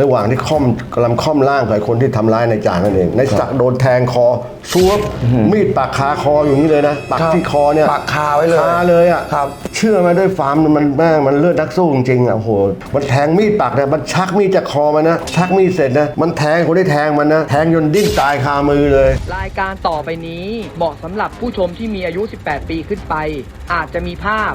ระหว่างที่ค่อมกำลังค่อมร่างกับไอ้คนที่ทำร้ายในายจ่านั่นเองในายศักดิ์โดนแทงคอซวบมีดปักคาคออยู่นี่เลยนะปักครับที่คอเนี่ยปักคาไว้เลยคาเลยอะครับ เชื่อไหมด้วยฟาร์มมันแม่งมันเลือดนักสู้จริงๆอะโอ้โหมันแทงมีดปักเนี่ยมันชักมีดจากคอมันนะชักมีดเสร็จนะมันแทงคนที่แทงมันนะแทงจนดิ้นตายคามือเลย รายการต่อไปนี้เหมาะสำหรับผู้ชมที่มีอายุ 18 ปีขึ้นไป อาจจะมีภาพ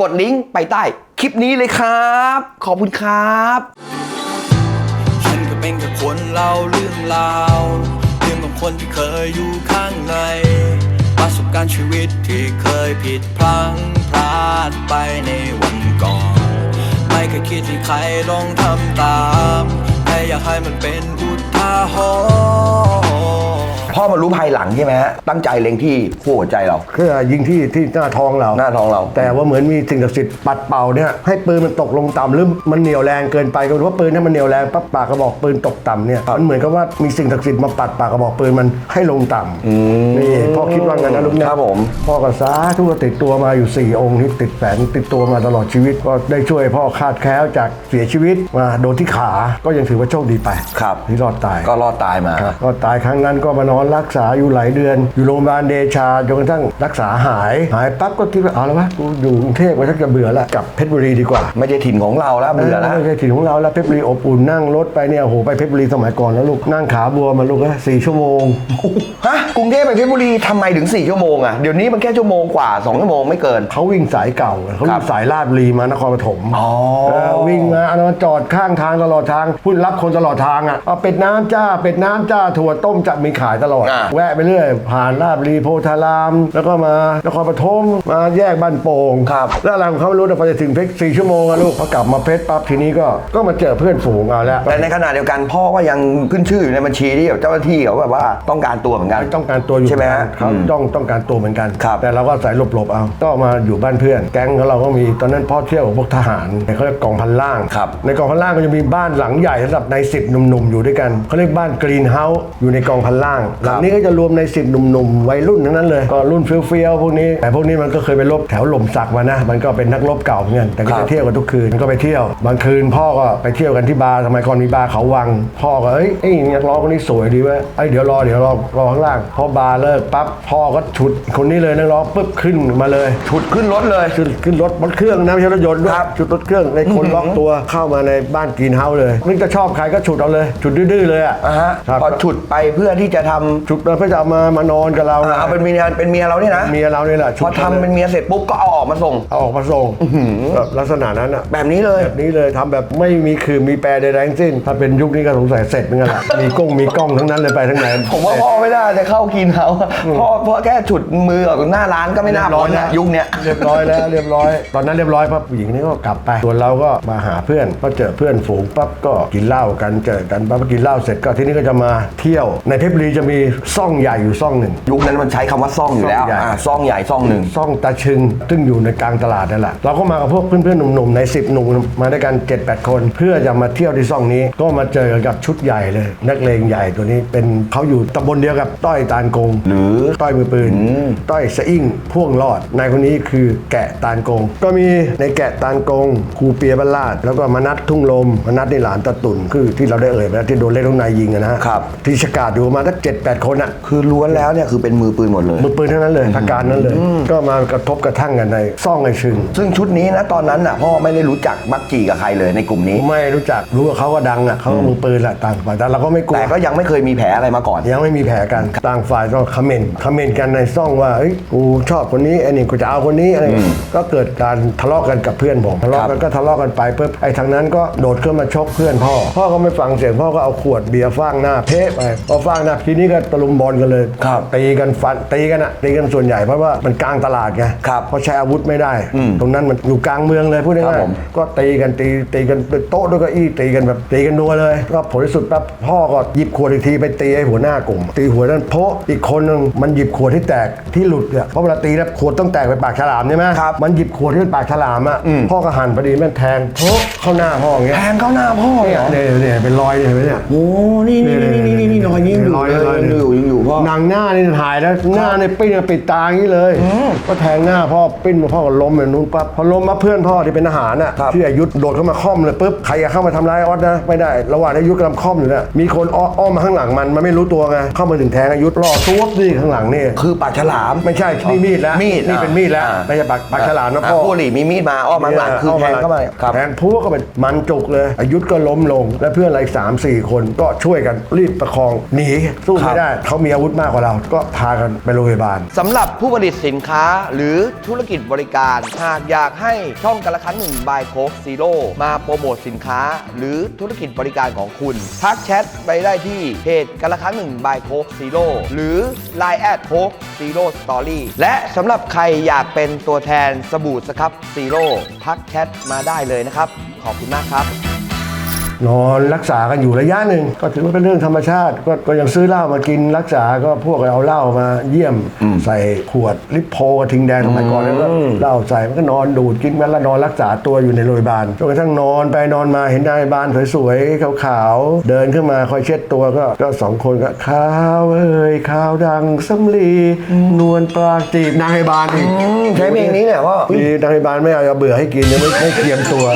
กดลิงก์ไปใต้คลิปนี้เลยครับ ขอบคุณครับฉันก็เป็นแค่คนเล่าเรื่องราวเรื่องของคนที่เคยอยู่ข้างใน ประสบการณ์ชีวิตที่เคยผิดพลั้งพลาดไปในวันก่อน ไม่เคยคิดที่ใครลองทำตามแค่อยากให้มันเป็นอุทาหรณ์ พ่อมารู้ภายหลังใช่ไหมฮะตั้งใจเล็งที่หัวใจเราเพื่อยิงที่ที่หน้าท้องเรา หน้าท้องเรา แต่ว่าเหมือนมีสิ่งศักดิ์สิทธิ์ปัดเป่าเนี่ยให้ปืนมันตกลงต่ำหรือมันเหนียวแรงเกินไปก็รู้ว่าปืนนั้นมันเหนียวแรงปั๊บปากกระบอกปืนตกต่ำเนี่ยมันเหมือนกับว่ามีสิ่งศักดิ์สิทธิ์มาปัดปากกระบอกปืนมันให้ลงต่ำนี่พ่อคิดว่างั้นนะลูกเนี่ยครับผม พ่อก็สาธุก็ติดตัวมาอยู่ 4 องค์ที่ติดแฝงติดตัวมาตลอดชีวิตก็ได้ช่วยพ่อคาดแคล้วจากเสียชีวิตมาโดนที่ขาก็ยังถือว่าโชคดีไปครับที่รอดตายก็รอดตายมา ก็ตายครั้งนั้นก็มานอนรักษาอยู่หลายเดือน อยู่โรงพยาบาลเดชาจนกระทั่งรักษาหาย หายปั๊บก็คิดว่าเอาแล้ววะกูอยู่กรุงเทพมาชักจะเบื่อแล้วกลับเพชรบุรีดีกว่าไม่ใช่ถิ่นของเราแล้วเบื่อแล้วไม่ใช่ถิ่นของเราแล้วเพชรบุรีอบอุ่นนั่งรถไปเนี่ยโอ้โหไปเพชรบุรีสมัยก่อนแล้วลูกนั่งขาบัวมาลูกนะสี่ชั่วโมงฮะกรุงเทพไปเพชรบุรีทำไมถึง4ชั่วโมงอะเดี๋ยวนี้มันแค่ชั่วโมงกว่า2ชั่วโมงไม่เกินเขาวิ่งสายเก่าเขาวิ่งสายลาดบุรีมานครปฐมอ๋อเออวิ่งมาเอามาจอดข้างทางตลอดทางพูดรับคนตลอดทางอะเอาเป็ดน้ำจ้าเป็ดน้ำจ้าถั่วต้มจะมีขายตลอดอ่า แวะไปเรื่อย ผ่านลาดบุรีโพธาราม แล้วก็มานครปฐมมาแยกบ้านโป่งครับแล้วอะไรของเขาไม่รู้แต่พอจะถึงเพชรสี่ชั่วโมงอะลูกพอกลับมาเพชรปั๊บทีนี้ก็ก็มาเจอเพื่อนฝูงเอาแล้ว แต่ในขณะเดียวกันพ่อก็ยังขึ้นชื่ออยู่ในบัญชีที่แบบเจ้าหน้าที่เขาแบบว่าต้องการตัวเหมือนกัน ต้องการตัวอยู่ใช่ไหมฮะเขาอืมต้องต้องการตัวเหมือนกัน ครับแต่เราก็สายหลบๆเอา ก็มาอยู่บ้านเพื่อน แก๊งของเราก็มีตอนนั้นพ่อเที่ยวกับพวกทหารเขาเรียกกองพันล่าง ครับ ในกองพันล่างก็จะมีบ้านหลังใหญ่สำหรับในสิบหนุ่มๆอยู่ด้วยกันเขาเรียกบ้านกรีนเฮาส์อยู่ในกองพันล่างหลังนี้ก็จะรวมในสิบหนุ่มๆ วัยรุ่นทั้งนั้นเลย ก็รุ่นเฟี้ยวๆ พวกนี้ แต่พวกนี้มันก็เคยไปรบแถวหล่มสักมานะ มันก็เป็นนักรบเก่าเหมือนกัน แต่ก็ครัจะบเที่ยวกันทุกคืน มันก็ไปเที่ยว บางคืนพ่อก็ไปเที่ยวกันที่บาร์สมัยก่อนมีบาร์เขาวัง พ่อก็เอ้ยไอ้ยนักร้องคนนี้สวยดีเว้ยไอ้ยเดี๋ยวรอเดี๋ยวรอรอข้างล่าง พอบาร์เลิกปั๊บพ่อก็ฉุดคนนี้เลยนักร้องปุ๊บขึ้นมาเลย ฉุดขึ้นรถเลยขึ้นขึ้นรถรถเครื่องนะไม่ใช่รถยนต์ด้วยครับฉุดรถเครื่องในคนล็อกตัวเข้ามาในบ้านกรีนเฮาส์เลยนึกจะชอบใครก็ฉุดเอาเลยฉุดดื้อๆเลยอะอะฮะครับพอฉุดไปเพื่อที่จะทำฉุดมาเพื่อจะเอามามานอนกับเราอะเอาเป็นเมียเป็นเมียเราเนี่ยนะเมียเราเนี่ยแหละฉุพดอทำเป็นเมียเสร็จปุ๊บก็เอาออกมาส่ง เอาออกมาส่งแบบลักษณะนั้นอะ แบบนี้เลย แบบนี้เลยทำแบบไม่มีคือมีแปรใดๆทั้งสิ้น ถ้าเป็นยุคนี้ก็สงสัยเสร็จเหมือนกันแหละ มีกล้องมีกล้องทั้งนั้นเลยไปทั้งไหนผมว่าพ่อไม่น่าจะเข้ากินเขาพ่อพ่อแค่ฉุดมือออกหน้าร้านก็ไม่น่าพ้นนะยุคเนี้ย เรียบร้อยแล้วเรียบร้อย ตอนนั้นเรียบร้อยปั๊บผู้หญิงนี่ก็กลับไป ส่วนเราก็มาหาเพื่อนพอเจอเพื่อนฝูงปั๊บก็กินเหล้ากันเจอกันปั๊บกินเหล้าเสร็จก็ที่นี่ก็จะมาเที่ยวในเพชรบุรีจะมีซ่องใหญ่อยู่ซ่องหนึ่ง ยุคนั้นมันใช้คำว่าซ่องอยู่แล้วซ่องใหญ่ อ่าซ่องใหญ่ซ่องหนึ่ง ซ่องตาชึง ซึ่งอยู่ในกลางตลาดนั่นแหละ เราก็มากับพวกเพื่อนๆ หนุ่มๆ ใน 10 หนุ่มมาด้วยกัน 7-8 คน เพื่อจะมาเที่ยวที่ซ่องนี้ ก็มาเจอกับชุดใหญ่เลย นักเลงใหญ่ตัวนี้เป็นเขาอยู่ตำบลเดียวกับต้อยตาลกงหรือต้อยมือปืน ต้อยสะอิ่งพ่วงรอด นายคนนี้คือแกะตาลกง ก็มีในแกะตาลกงครูเปียบรรลาด แล้วก็มนัททุ่งลมมนัทในหลานตะตุ่นคือที่เราได้เอ่ยไปแล้วที่โดนเล่นลูกนายยิงอะนะฮะครับ ที่ชะกาดอยู่ประมาณสักเจ็ดแปดคนอะคือล้วนแล้วเนี่ยคือเป็นมือปืนหมดเลย มือปืนทั้งนั้นเลยทางการนั้นเลย ก็มากระทบกระทั่งกันในซ่องไอชึง ซึ่งชุดนี้นะตอนนั้นน่ะพ่อไม่ได้รู้จักมักจีกับใครเลยในกลุ่มนี้ ไม่รู้จักรู้ว่าเขาก็ดังอะเขาก็มือปืนแหละต่างฝ่ายแต่เราก็ไม่กลัวแต่ก็ยังไม่เคยมีแผลอะไรมาก่อน ยังไม่มีแผลกันต่างฝ่ายต้องคอมเมนต์คอมเมนต์กันในซ่องว่าเอ้ยกูชอบคนนี้ไอ้นี่กูจะเอาคนนี้อะไรเงี้ยก็เกิดการทะเลาะกันกับเพื่อนผมทะเลาะกันก็ทะเลาะกันไปปุ๊บไอ้ทางนั้นก็โดดขึ้นมาชกเพื่อนพ่อ พ่อก็ไม่ฟังเสียงพ่อก็เอาขวดเบียร์ฟางหน้าเพะไปพอฟางหน้าทีนี้ก็ตะลุมบอลกันเลยครับตีกันฟันตีกันอะตีกันส่วนใหญ่เพราะว่ามันกลางตลาดไงครับเพราะใช้อาวุธไม่ได้ตรงนั้นมันอยู่กลางเมืองเลยพูดครัง่าบยผม ๆก็ตีกันตีตีกันเป็นโต๊ะด้วยเก็อี้ตีกันแบบตีกันนัวเลยก็ผลที่สุดปั๊บพ่อก็หยิบขวดอีกทีไปตีไอ้หัวหน้ากลุ่ม ตีหัวนั้นโพะอีกคนนึงมันหยิบขวดที่แตกที่หลุดเนี่ยเพราะเวลาตีแล้วขวดต้องแตกไปปากฉลามใช่ไหมครับ มันหยิบขวดที่เป็นปากฉลามอะพ่อก็หันพอดีแม่งแทงโพะเข้าหน้าพ่ออย่างเงี้ยแทงเข้าหน้าพ่อเลยเหรอเนี่ยเนี่ยเป็นรอยเนี่ยเห็นไหมเนี่ย โอ้นี่นี่นี่นี่นี่นี่รอยนี้ยังอยู่รอยเลยรอยยังอยู่ยังอยู่ พ่อ หนังหน้านี่หายแล้วหน้าในปิ้นปิดตาอย่างนี้เลย ก็แทงหน้าพ่อปิ้นมาพ่อก็ล้มอย่างนู้นปั๊บพอล้มมาเพื่อนพ่อที่เป็นทหารน่ะครับที่อายุธโดดเข้ามาค่อมเลยปุ๊บใครจะเข้ามาทำร้ายออสนะไม่ได้ ระหว่างอายุธกำลังค่อมอยู่เนี่ยมีคนอ้ออ้อมมาข้างหลังมันมันไม่รู้ตัวไงเข้ามาถึงแทงอายุธรอตัวนี่ข้างหลังนี่คือปากฉลามไม่ใช่นี่มีดแล้วมีดนี่เป็นมีดแล้วอ่าไม่ใช่ปากปากฉลามนะอ่พ่อผู้หลีมีมีดมาอ้อมมาข้างหลังคือแทงเข้าไปครับแทงพวกก็เป็นมันจุกเลยอายุธก็ล้มลง และเพื่อนอะไรสามสี่คนก็ช่วยกันรีบประคองหนีสู้ครัไม่บได้เขามีอาวุธมากกว่าเรา ก็พากันไปโรงพยาบาล สำหรับผู้ผลิตสินค้าหรือธุรกิจบริการ หากอยากให้ช่องกันละครั้งหนึ่งบายโคกซีโร่มาโปรโมทสินค้า หรือธุรกิจบริการของคุณ ทักแชทไปได้ที่เพจกันละครั้งหนึ่งบายโคกซีโร่หรือ Line แอดโคกซีโร่สตอรี่และสำหรับใครอยากเป็นตัวแทนสบู่สครับซีโร่ทักแชทมาได้เลยนะครับ ขอบคุณมากครับ นอนรักษากันอยู่ระยะหนึ่งก็ถือว่าเป็นเรื่องธรรมชาติก็ก็ยังซื้อเหล้ามากินรักษาก็พวกเอาเหล้ามาเยี่ยม ใส่ขวดลิปโพกระทิงแดงสมัยก่อนแล้วก็เหล้าใส่มันก็นอนดูดกินมันแล้วนอนรักษาตัวอยู่ในโรงพยาบาลจนกระทั่งนอนไปนอนมาเห็นนายบาลสวยๆขาวๆเดินขึ้นมาคอยเช็ดตัวก็ก็สองคนก็ข้าวเอ้ยข้าวดังสำลีนวลปลากจีบนางไอบาลอีกใช้เพลงนี้เนี่ยพ่อดีนางไอบาลไม่เอาเอาเบื่อให้กินยังไม่ไม่เตรียมตัว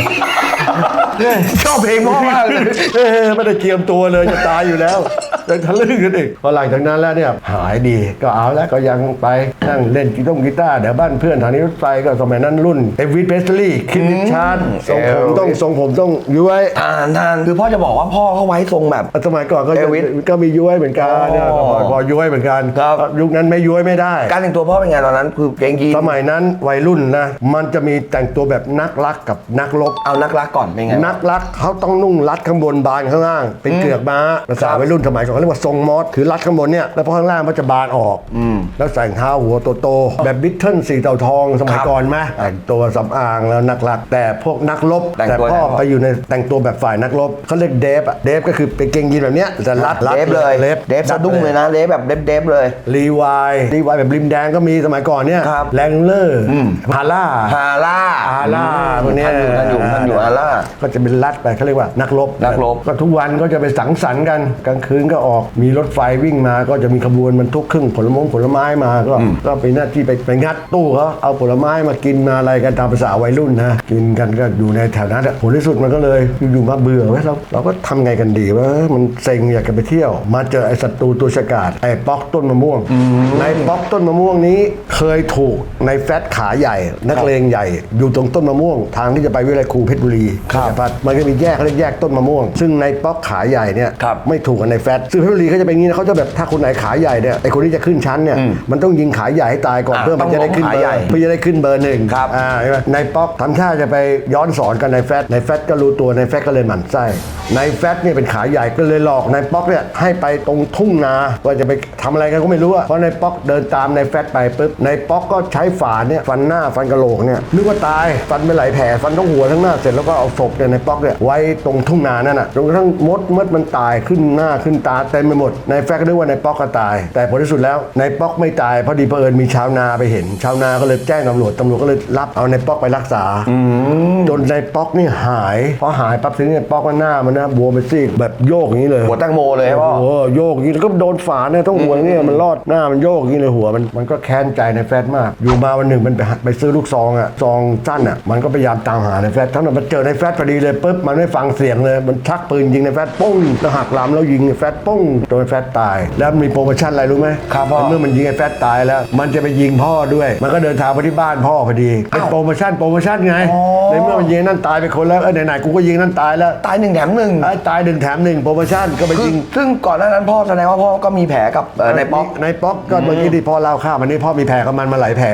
ชอบเพลงพ่อมากเลยเออไม่ได้เกียมตัวเลยจะตายอยู่แล้วยังทะลึ่งกันอีกพอหลังจากนั้นแล้วเนี่ยหายดีก็เอาแล้วก็ยังไปนั่งเล่นกีตงกีตาร์เดี๋ยวบ้านเพื่อนทางนี้รถไฟก็สมัยนั้นรุ่นเอวิสเพสลี่คิดนิชาร์ดทรงผมต้องทรงผมต้องย้วยอ่านทานคือพ่อจะบอกว่าพ่อเขาไว้ทรงแบบสมัยก่อนก็เอวิสก็มีย้วยเหมือนกันเนี่ยอ๋อพอย้วยเหมือนกันครับยุคนั้นไม่ย้วยไม่ได้ การแต่งตัวพ่อเป็นไงตอนนั้นคือเกงยีนสมัยนั้นวัยรุ่นนะมันจะมีแต่งตัวแบบนักรักกับนักรบเอานักรักก่อนเป็นไงนักรักเขาต้องนุ่งรัดข้างบนบานข้างล่าง เป็นเกือกม้าภาษาวัยรุ่นสมัยก่อนเขาเรียกว่าทรงมอสคือรัดข้างบนเนี่ยแล้วพอข้างล่างมันจะบานออก แล้วใส่รองเท้าหัวโตๆแบบบิทเทิลสีเต่าทองสมัยครับก่อนไหมแต่งตัวสำอางแล้วนักรัก แต่พวกนักรบแต่งแต่ตัวพ่อไงพ่อไปอยู่ในแต่งตัวแบบฝ่ายนักรบเขาเรียกเดฟอะเดฟก็คือเป็นเกงยีนแบบเนี้ยแต่รัดรัดเดฟเลยเดฟเดฟสะดุ้งเลยนะเดฟแบบเดฟเดฟเลยรีวายรีวายแบบริมแดงก็มีสมัยก่อนเนี่ยครับแรงเลอร์พาร่าฮาร่าฮาร่าพวกเนี้ยท่านอยู่ท่านอยู่ท่านอยู่ฮาร่าก็จะเป็นรัดไปเขาเรียกว่านักรบนักรบ ก็ทุกวันก็จะไปสังสรรค์กันกลางคืนก็ออกมีรถไฟวิ่งมาก็จะมีขบวนบรรทุกครึ่งผลมงผลไม้มาก็ก็เป็นหน้าที่ไปไปงัดตู้เขาเอาผลไม้มากินมาอะไรกันตามภาษาวัยรุ่นนะกินกันก็อยู่ในแถวนั้นอะผลที่สุดมันก็เลยอยู่ๆมาเบื่อเว้ยเราเราก็ทำไงกันดีว่ามันเซ็งอยากจะไปเที่ยว มาเจอไอ้ศัตรูตัวฉกาจไอ้ป๊อกต้นมะม่วงในป๊อกต้นมะม่วงนี้เคยถูกในแฟตขาใหญ่ นักเลงใหญ่ อยู่ตรงต้นมะม่วง ทางที่จะไปวิทยาลัยครูเพชรบุรีครับแต่ว่ามันก็มีแยกเขาเรียกแยกต้นมะม่วง ซึ่งในป๊อกขาใหญ่เนี่ยครับไม่ถูกกันในแฟตซึ่งเพชรบุรีเขาจะเป็นอย่างนี้นะเขาจะแบบถ้าคนไหนขาใหญ่เนี่ยไอ้คนที่จะขึ้นชั้นเนี่ยมันต้องยิงขาใหญ่ให้ตายก่อนอะเพื่อมันจะได้ขึ้นต้องเบขาอใหญ่ร์เพื่อจะได้ขึ้นเบอร์หนึ่งครับ อ่าใช่ไหมในป๊อกทำท่าจะไปย้อนสอนกันในแฟตในแฟตก็รู้ตัวในแฟตก็เลยหมั่นไส้ในแฟตเนี่ยเป็นขาใหญ่ก็เลยหลอกในป๊อกเนี่ยให้ไปตรงทุ่งนาว่าจะไปทำอะไรกันก็ไม่รู้อะเพราะในป๊อกเดินตามในแฟตไปปุ๊บในป๊อกก็ใช้ฝาเนี่ยฟันหน้าฟันกระโหลกเนี่ยนึกว่าตายฟันไปหลายแผลฟันทั้งหัวทั้งหน้าเสร็จแล้วก็เอาศพเนี่ยในป๊อกเนี่ยไว้ตรงทุ่งนานั่นน่ะจนกระทั่งมดมดมันตายขึ้นหน้าขึ้นตาเต็มไปหมดในแฟตก็นึกว่าในป๊อกก็ตาย แต่ผลที่สุดแล้วในป๊อกไม่ตายพอดีเผอิญมีชาวนาไปเห็น ชาวนาก็เลยแจ้งตำรวจตำรวจก็เลยรับเอาในป๊อกไปรักษาจนในป๊อกนี่หายพอหายปั๊บทีนี้ในป๊อกมันหน้ามันนะบวมไปซีกแบบโยกอย่างนี้เลยหัวแตั้งโมเลยพ่อโอ้โหโยกอย่างนี้แล้วก็โดนฝาเนี่ยต้องหัวเนี่ยมันรอดหน้ามันโยกอย่างนี้เลยหัวมันมันก็แค้นใจในแฟตมาก อยู่มาวันหนึ่งมันไปหาไปซื้อลูกซองอะซองสั้นอะมันก็พยายามตามหาในแฟตทั้งนั้นมันเจอในแฟตพอดีเลยปุ๊บมันไม่ฟังเสียงเลยมันชักปืนยิงในแฟตปุ้งแล้วหักลำแล้วยิงในแฟตปุ้งโดนแฟตตาย แล้วมีโปรโมชั่นอะไรรู้ไหมครับพ่อเมื่อมันยิงไอ้แฟตตายแล้ว มันจะไปยิงพ่อด้วย มันก็เดินทางไปที่บ้านพ่อพอดีเป็นโปรโมชั่นโปรโมชั่นไงอ๋อในเมื่อมันยิงนั่นตายไปคนแล้วเออไหนๆกูก็ยิงนั่นตายแล้วตายหนึ่งแถมหนึ่งไอ้ตายหนึ่งแถมหนึ่งโปรโมชั่นก็ไปคือยิง ซึ่งก่อนหน้านั้นพ่อแสดงว่าพ่อก็มีแผลกับเอ่อในป๊อกในป๊อกก็เมื่อกี้ที่พ่อเล่าข้าววันนี้พ่อมีแผลกับมันมาหลายแผล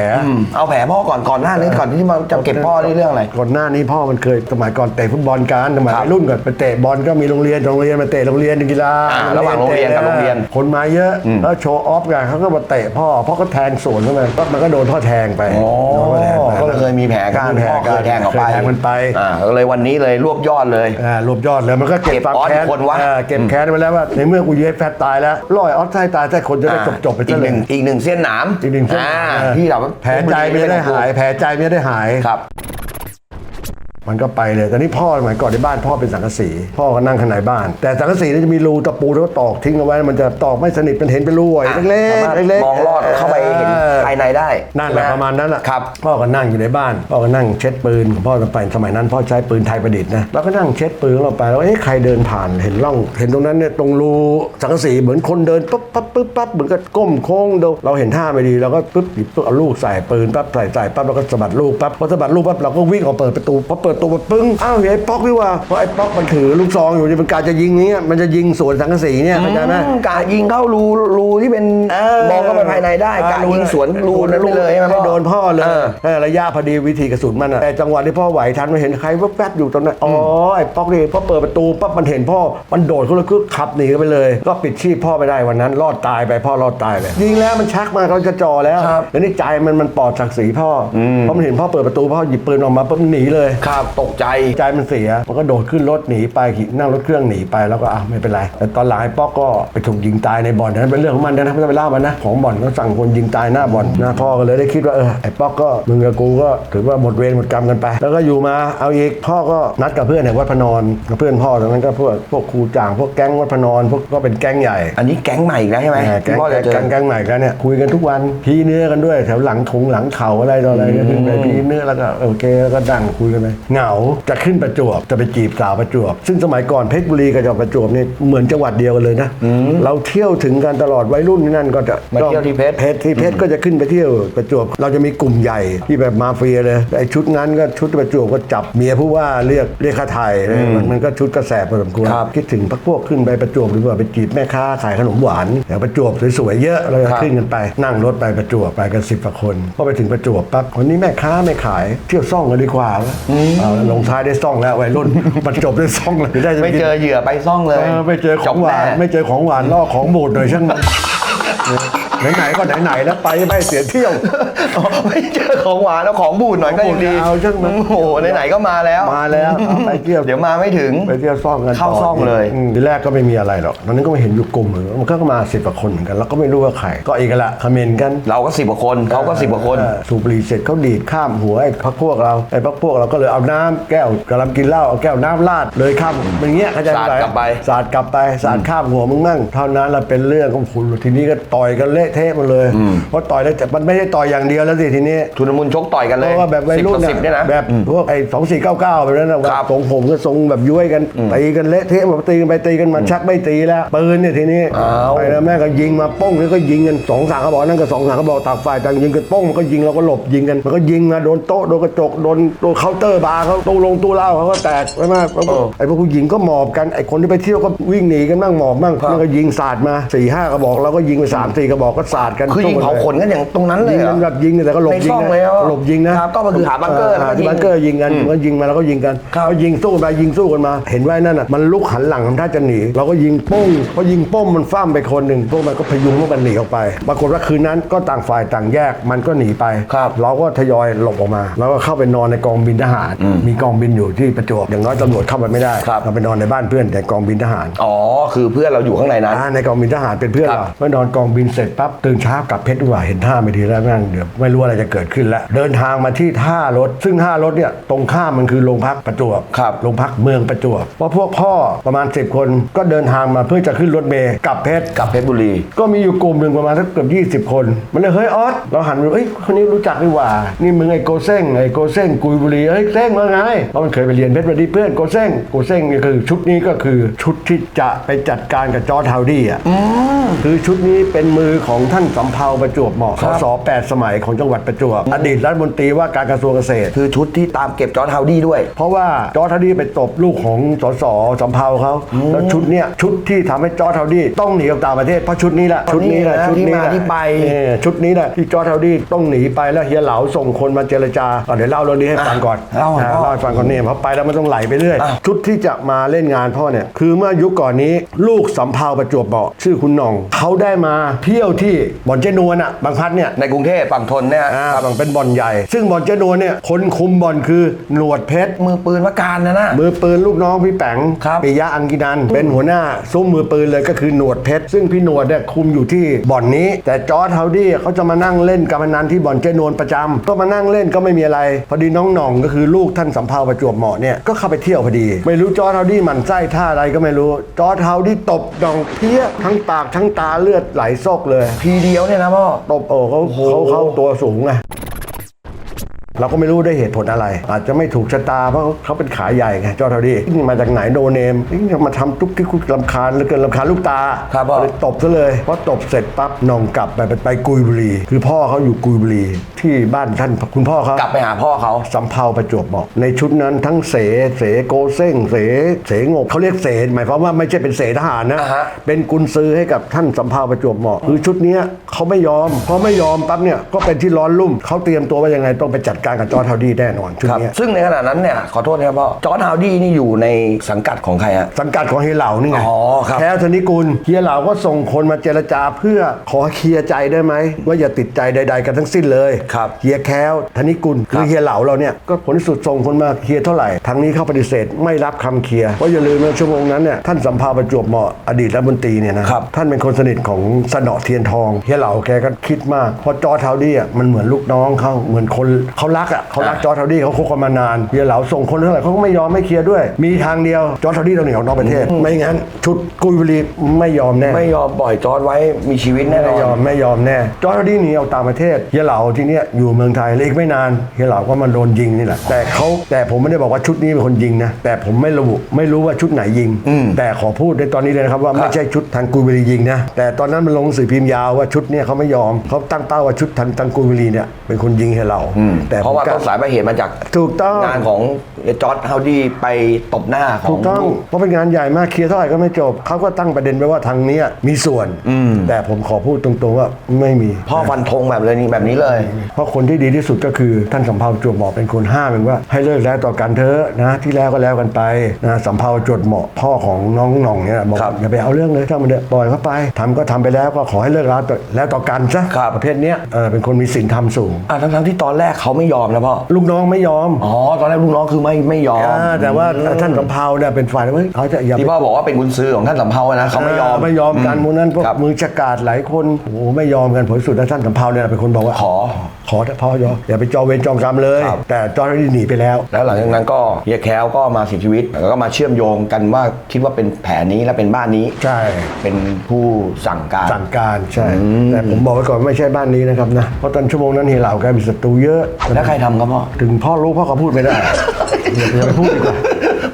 เอาแผลพ่อก่อนก่อนหน้านี้ก่อนที่มาจะเก็บพ่อนี่เรื่องอะไร ก่อนหน้านี้พ่อมันเคยสมัยก่อนเตะฟุตบอลกันสมัยครับวัยรุ่นก่อนไปเตะบอลก็มีโรงเรียนโรงเรียนมาเตะโรงเรียนกีฬาอ่าระหว่างโรงเรียนกับโรงเรียน คนมาเยอะแล้วโชว์ออฟกันเขาก็มาเตะพ่อพ่อก็แทงสวนเข้ามาก็มันก็โดนพ่อแทงไปอ๋อโดนพ่อแทงไป ก็เลยเคยมีแผลกันมีแผลพ่อกัเคนยแทงออกไปเคยแทงมันไป อ่าก็เลยวันนี้เลยรวบยอดเลย อ่ารวบยอดเลยมันก็เก็บเก็บความออสแค้นอีกคนวะเออเก็บแค้นไปแล้วว่าในเมื่อกูยื้อแฟตตายแล้วร้อยออสไทยตายแต่คนจะได้จบจบๆไปอีซะกหเลยนึ่งอีกหนึ่งเส้นหนามอีกหนึ่งเส้นอ่าเออที่แบบว่าแผลใจไม่ได้หาย แผลใจไม่ได้หาย ครับ มันก็ไปเลยแต่นี่พ่อสมัยก่อนในบ้านพ่อเป็นสังกะสี พ่อก็นั่งข้างในบ้าน แต่สังกะสีนี่จะมีรูตะปูแล้วก็ตอกทิ้งเอาไว้ มันจะตอกไม่สนิทมันเห็นเป็นรูไอ้เล็กสามารถๆเล็กๆมองลอดเข้าไปเห็นออภายในได้ นั่นแหละประมาณนั้นแหละครับพ่อก็นั่งอยู่ในบ้าน พ่อก็นั่งเช็ดปืนของพ่อสมัยสมัยนั้น พ่อใช้ปืนไทยประดิษฐ์นะแล้วก็นั่งเช็ดปืนของเราไปแล้วเอ๊ะใครเดินผ่านเห็นร่อง เห็นตรงนั้นเนี่ยตรงรูสังกะสีเหมือนคนเดินปั๊บปั๊บปั๊บปั๊บเหมือนกับก้มโค้งดูเราเห็นท่าไม่ดีเราก็ปุ๊บหยิบปุ๊บเอาลูกใส่ปืนปั๊บใส่ใส่ปั๊บแล้วก็สะบัดลูกปั๊บพอสะบัดลูกปั๊บเราก็วิ่งออกเปิดประตูพอเปิดประตูมาปึ้งอ้าวเห็นไอ้ป๊อกนี่ว่าเพราะไอ้ป๊อกมันถือลูกซองอยู่นี่มันการจะยิงเนี้ยมันจะยิงสวนสังกะสีเนี่ยเข้าใจไหมอืมกายิงเข้ารูรูที่เป็นเอมองเข้าไปภายในได้กายิงสวนรูนั้นไปเลยใช่ไหมพ่อ โดนพ่อเลยเออเออระยะพอดีวิธีกระสุนมันอะแต่จังหวะที่พ่อไหวทันมาเห็นใครแวบๆอยู่ตรงนั้นอ๋อไอ้ป๊อกนี่พอเปิดประตูปั๊บมันเห็นพ่อมันโดดเขาเลยคือขับหนีไปเลย ก็ปิดชีพพ่อไปได้วันนั้น รอดตายไปพ่อรอดตายเลยยิงแล้วมันชักมาเขาจะจ่อแล้วครับ แล้วนี่ใจมันมันปลอดศักดิ์ศรีพ่ออเพราะมันเห็นพ่อเปิดประตูพ่อหยิบปืนออกมาปุ๊บมันหนีเลยครับตกใจใจมันเสีย มันก็โดดขึ้นรถหนีไปขี่นั่งรถเครื่องหนีไปแล้วก็อะไม่เป็นไร แต่ตอนหลังไอ้ป๊อกก็ไปถูกยิงตายในบ่อนนั้นเป็นเรื่องของมันนะไม่ต้องไปเล่ามันนะ ของบ่อนก็สั่งคนยิงตายหน้าบ่อนนะพ่อก็เลยได้คิดว่าเออไอ้ป๊อกก็มึงกับกูก็ถือว่าหมดเวรหมดกรรมกันไป แล้วก็อยู่มาเอาอีกพ่อก็นัดกับเพื่อนในวัดพระนอนกับเพื่อนพ่อตอนนั้นก็พวกพวกครูจ่างพวกแก๊งวัดพระนอนพวกก็เป็นแก๊งใหญ่อันนี้แก๊งใหม่อีกแล้วใช่ไหมแหม่แก๊งที่พ่อจะเจอแก๊งแก๊งใหม่กันเนี่ยคุยกันทุกวันพีเนื้อกันด้วยแถวหลังถุงหลังเข่าอะไรต่ออะไรก็ขึ้นไปพีเนื้อแล้วก็โอเคแล้วก็ดังคุยกันไปเหงาจะขึ้นประจวบจะไปจีบสาวประจวบ ซึ่งสมัยก่อนเพชรบุรีกับจังหวัดประจวบนี่เหมือนจังหวัดเดียวกันเลยนะเราเที่ยวถึงกันตลอดวัยรุ่นนั่นก็จะมาเที่ยวที่เพชรเพชรที่เพชรก็จะขึ้นไปเที่ยวประจวบ เราจะมีกลุ่มใหญ่ที่แบบมาเฟียเลยไอ้ชุดนั้นก็ชุดประจวบก็จับเมียผู้ว่าเรียกเรียกค่าไทยมันมันก็ชุดกระแสพอสมควรครับคิดถึงพักพวกขึ้นไปประจวบหรือว่าไปจีบแม่ค้าขายขนมหวานแถวประจวบสวยๆเยอะเราจะครับขึ้นกันไปนั่งรถไปประจวบไปกันสิบกว่าคนพอไปถึงประจวบปั๊บคนนี้แม่ค้าไม่ขายเที่ยวซ่องกันดีกว่าเอาแล้วลงท้ายได้ซ่องแล้ววัยรุ่นบรรจบได้ซ่องเลยได้จะไม่เจอเหยื่อไปซ่องเลยเออไม่เจอของหวานจบแน่ไม่เจอของหวานล่อของบูดหน่อยช่างมัน ไหนๆก็ไหนๆแล้วไปไม่เสียเที่ยว อ๋อไม่เจอของหวานแล้วของบูดหน่อยก็ยังดีเอาช่างมัน โอ้โหไหนๆก็มาแล้ว มาแล้วเอาไปเที่ยวเดี๋ยวมาไม่ถึง ไปเที่ยวซ่องกันเข้าต่ซ่องเลย มทีแรกก็ไม่มีอะไรหรอกตอนนั้นก็ไม่เห็นอยู่กลุ่มหนึ่งมันก็มาสิบกว่าคนเหมือนกันแล้วก็ไม่รู้ว่าใครก็อีกละคอมเมนต์กัน เราก็สิบกว่าคนเขาก็สิบกว่าคน เออสูบบุหรี่เสร็จเขาดีดข้ามหัวไอ้พักพวกเราไอ้พักพวกเราก็เลยเอาน้ำแก้วกำลังกินเหล้าเอาแก้วน้ำราดเลยข้ามอย่างเงี้ยเข้าใจหมสาดกลับไป สาดกลับไปสาดข้ามหัวมึงมั่งเท่านั้นเราเป็นเรื่องของคุณทีนี้ก็ต่อยกันเละเทะหมาเลยเพราะต่อยแล้วแต่มันไม่ได้ต่อยอย่างเดียวแล้วสิทีนี้ทุนมุนชกต่อยกันเพเลยราะว่าแบบวัยรุ่นสิบต่อสิบเนี่ยนะ แบบพวกไอ้สองสี่เก้าเก้าแบบนั้นนะครับทรงผมก็ทรงแบบย้วยกันตีกันเละเทะแบบตีกันไปตีกันมาชักไม่ตีแล้วปืนเนี่ยทีนี้อ้าว ไปแล้วแม่งก็ยิงมาป้งแล้วก็ยิงกันสองสามกระบอกนั่นก็สองสามกระบอกต่างฝ่ายต่างยิงกันป้งมันก็ยิงเราก็หลบยิงกันมันก็ยิงมาโดนโต๊ะโดนกระจกโดนโดนเคาน์เตอร์บาร์เขาตู้ลงตู้เหล้าเขาก็แตกใช่ไหมแล้วก็ไอ้พวกผู้หญิงก็หมอบกันไอ้คนที่ไปเที่ยวก็วิ่งหนีกันบ้างหมอบบ้างมันก็ยิงสาดมาสี่ห้ากระบอกเราก็ยิงไปสามสี่กระบอกก็สาดกันคือยิงเผาขนกันอย่างตรงนั้นเลยยิงเหรกัอนแบบยิงกันแต่ก็หลบในยิงซ่องนะเลยเหรอหลบยิงนะครับก็คือหาบังเกอร์แล้วก็ยิงหาบังเกอร์ยิงกันก็ยิงมาแล้วก็ยิงกันเขายิงสู้กันไปยิงสู้กันมา เห็นว่าไอ้นั่นอะมันลุกหันหลังทำท่าจะหนีเราก็ยิงป้งพอยิงป้งมันฟ้ามไปคนหนึ่งพวกมันก็พยุงพวกมันหนีออกไปปรากฏว่าคืนนั้นก็ต่างฝ่ายต่างแยกมันก็หนีไปครับเราก็ทยอยหลบออกมาเราก็เข้าไปนอนในกองบินทหาร มีกองบินอยู่ที่ประจวบอย่างน้อยตำรวจเข้าไปไม่ได้ครับเราไปนอนในบ้านเพื่อนแต่กองบินทหารอ๋อคือเพื่อนเราอยู่ข้างในนั้นอ่าในกองบินทหารเป็นเพื่อนครับเราเมื่อนอนกองบินเสร็จปั๊บปั๊บตื่นเช้ากลับเพชรดีกว่าเห็นท่าไม่ดีแล้วนั่งเดี๋ยวไม่รู้อะไรจะเกิดขึ้นแล้ว เดินทางมาที่ท่ารถ ซึ่งท่ารถเนี่ยตรงข้ามมันคือโรงพักประจวบครับโรงพักเมืองประจวบเพราะพวกพ่อประมาณ 10 คนก็เดินทางมาเพื่อจะขึ้นรถเมล์กลับเพชรกับเพชรบุรี ก็มีอยู่กลุ่มหนึ่งประมาณสักเกือบ20 คน มันเลยเฮ้ยออสเราหันไปเอ้ยคนนี้รู้จักดีกว่า นี่มึงไอ้โกเซ้งไอ้โกเซ้งกุยบุรีเอ้ยเซ้งว่าไงเพราะมันเคยไปเรียนเพชรบุรีเพื่อนโกเซ้งโกเซ้งนี่คือชุดนี้ก็คือชุดที่จะไปจัดการกับจอร์จฮาวดี้อะ คือชุดนี้เป็นมือของท่านสำเภาประจวบเหมาะครัสบสแปดสมัยของจังหวัดประจวบอดีตรัฐมนตรีว่าการกระทรวงเกษตร คือชุดที่ตามเก็บจอร์ดฮาวดี้ด้วย เพราะว่าจอร์จเทาดี้ไปตบลูกของสสสำเภาเขาแล้วชุดเนี้ยชุดที่ทำให้จอร์จเทาดี้ต้องหนีออกต่างประเทศเพราะชุดนี้แหละชุดนี้แหละนี่นะชุดนี้แหละที่มาที่ไปเออชุดนี้แหละที่จอร์จเทาดี้ต้องหนีไปแล้วเฮียเหลาส่งคนมาเจรจาอะเดี๋ยวเล่าเรื่องนี้ให้ฟังก่อนเล่าหน่อยอะพ่อเล่าให้ฟังก่อนเนี่ยเพราะไปแล้วมันต้องไหลไปเรื่อยอะชุดที่จะมาเล่นงานพ่อเนี่ยคือเมื่อยุคก่อนนี้ลูกสำเภาประจวบบอกชื่อคุณหน่องเขาได้มาเที่ยวที่บ่อนเจนวนอะบางพลัดเนี่ยในกรุงเทพฝั่งทนเนี่ยอ่าบางเป็นบ่อนใหญ่ ซึ่งบ่อนเจนวนเนี่ยคนคุมบ่อนคือหนวดเพชร มือปืนวการนะนะ มือปืนลูกน้องพี่แป๋งครับ ปิยะอังกินัน เป็นหัวหน้าซุ้มมือปืนเลยก็คือหนวดเพชร ซึ่งพี่หนวดเนี่ยคุมอยู่ที่บ่อนนี้ แต่จอร์ดเฮาดี้เขาจะมานั่งเล่นการพนันที่บ่อนเจนวนประจำก็มานั่งเล่นก็ไม่มีอะไร พอดีน้องหน่องก็คือลูกท่านสำเภาประจวบเหมาะเนี่ยก็เข้าไปเที่ยวพอดี ไม่รู้จอร์ดเฮาดี้หมั่นไส้ท่าอะไรก็ไม่รู้จอร์ดเฮาดี้ตบหน่องเพี้ยทั้งปากทั้งตาเลือดไหลซอกเลย ทีเดียวเนี่ยนะพ่อตบโอ้เขาเขาเขาตัวสูงไง เราก็ไม่รู้ได้วยเหตุผลอะไร อาจจะไม่ถูกชะตาเพราะเขาเป็นขาใหญ่ไงจอร์ทดี้นี่มาจากไหนโนเนมนี่จะมาทำทุกที่คุกลำคาญเหลือเกินลำคาญลูกตาครับพ่อเลยตบซะเลยพอตบเสร็จปั๊บนองกลับไปไปไปกุยบุรี คือพ่อเขาอยู่กุยบุรีที่บ้านท่านคุณพ่อเขากลับไปหาพ่อเขาสำเภาประจวบบอกในชุดนั้นทั้งเสเสโกเซ้งเสเสงบเขาเรียกเสหมายความว่าไม่ใช่เป็นเสทหารนะอ่าฮะเป็นกุญซือให้กับท่านสำเภาประจวบเหมาะคือชุดเนี้ยเขาไม่ยอมพอไม่ยอมปั๊บเนี่ยก็เป็นที่ร้อนรุ่มเขาเตรียมตัวว่ายังไงต้องไปจัดการกับจอร์ทาวดี้แน่นอนชุดครับ เนี้ยซึ่งในขณะนั้นเนี่ย ขอโทษนะครับพ่อจอร์ดฮาวดี้นี่อยู่ในสังกัดของใครฮะ สังกัดของเฮียเหล่านี่ไงอ๋อครับแค่ธนิกุลเฮียเหล่าก็ส่งคนมาเจรจาเพื่อขอเคลียร์ใจได้ไหมว่าอย่าติดใจใด ๆ กันทั้งสิ้นเลยครับเฮียแค้วธนิกุลคือเฮียเหล่าเราเนี่ยก็ผลที่สุดส่งคนมาเคลียร์เท่าไหร่ทางนี้เขาปฏิเสธไม่รับคำเคลียร์เพราะอย่าลืมนะชั่วโมงนั้นเนี่ยท่านสัมภาประจวบเหมาะอดีตรัฐมนตรีเนี่ยนะครับ ท่านเป็นคนสนิทของสนอเทียนทองเฮียเหล่าแกก็คิดมากเพราะจอร์จเทาวดี้อะมันเหมือนลูกน้องเขาเหมือนคนเขารักอะเขารักจอร์จเทาวดี้เขาคบกันมานานเฮียเหล่าส่งคนเท่าไหร่เขาก็ไม่ยอมไม่เคลียร์ด้วย มีทางเดียวจอร์จเทาวดี้ต้องหนีออกนอกประเทศ ไม่งั้น ชุดกุยบุรีไม่ยอมแน่ไม่ยอมปล่อยจอร์ดไว้มีชีวิตแน่นไม่อนยอมไม่ยอมแน่จอร์จดี้หนีออกต่างประเทศเฮียเหลาที่เนี้ยอยู่เมืองไทยแล้วอีกไม่นานเฮียเหลาก็มาโดนยิงนี่แหละแต่เขาแต่ผมไม่ได้บอกว่าชุดนี้เป็นคนยิงนะแต่ผมไม่ระบุไม่รู้ว่าชุดไหนยิง แต่ขอพูดในตอนนี้เลยนะครับว่าไม่ใช่ชุดทางกุยบุรียิงนะแต่ตอนนั้นมันลงหนังสือพิมพ์ยาวว่าชุดเนี้ยเขาไม่ยอมเขาตั้งเป้าว่าชุดทางทางกุยบุรีเนี่ยเป็นคนยิงเฮียเหลาแต่เพราะว่าผมกต้นสายปลายเหตุมาจากถูกต้องงานของจอร์ดฮาวดี้ไปตบหน้าขอถูงกต้องลูกเพราะเป็นงานใหญ่มากเคลียร์เท่าไหร่ก็ไม่จบเขาก็ตั้งประเด็นไปว่าทางเนี้ยมีส่วน แต่ผมขอพูดตรงๆว่าไม่มี พ่อฟันธงแบบเลยนี่แบบนี้เลย เพราะคนที่ดีที่สุดก็คือท่านสำเภาจวบเหมาะเป็นคนห้ามเองว่าให้เลิกแล้วต่อกันเถอะนะที่แล้วก็แล้วกันไปนะสำเภาจวบเหมาะพ่อของน้องหน่องเนี่ยบอกครับอย่าไปเอาเรื่องเลยถ้ามันเถอะปล่อยเขาไปทำก็ทำไปแล้วก็ขอให้เลิกแล้วต่อแล้วต่อกันซะครับประเภทเนี้ยเออเป็นคนมีศีลธรรมสูงอะทั้งๆที่ตอนแรกเขาไม่ยอมนะพ่อ ลูกน้องไม่ยอมอ๋อ ตอนแรกลูกน้องคือไม่ไม่ยอมาแต่ว่าท่านสำเภาเนี่ยเป็นฝ่ายว่าเฮ้ยเขาจะอย่าไป ที่พ่อบอกว่าเป็นกุญซือของท่านสำเภาอะนะเขาไม่ยอม ไม่ยอมกันพวกนั้นพวกครับมือจักราดหลายคนโอ้โหไม่ยอมกันผลสุดแล้วท่านสำเภาเนี่ยเป็นคนบอกว่าขอ ขอเถอะพ่อยอมอย่าไปจองเวรจองกรรมเลย ครับ แต่จอร์ดหนีไปแล้ว แล้วหลังจากนั้นก็เฮียแคล้วก็มาเสียชีวิต แล้วก็มาเชื่อมโยงกันว่าคิดว่าเป็นแผนนี้และเป็นบ้านนี้ใช่ เป็นผู้สั่งการ สั่งการใช่ แต่ผมบอกไว้ก่อนไม่ใช่บ้านนี้นะครับนะ เพราะตอนชั่วโมงนั้นเฮียเหล่าแกมีศัตรูเยอะ แล้วใครทำครับพ่อ ถึงพ่อรู้พ่อก็พูดไม่ได้อย่าอย่าไปพูดดีกว่า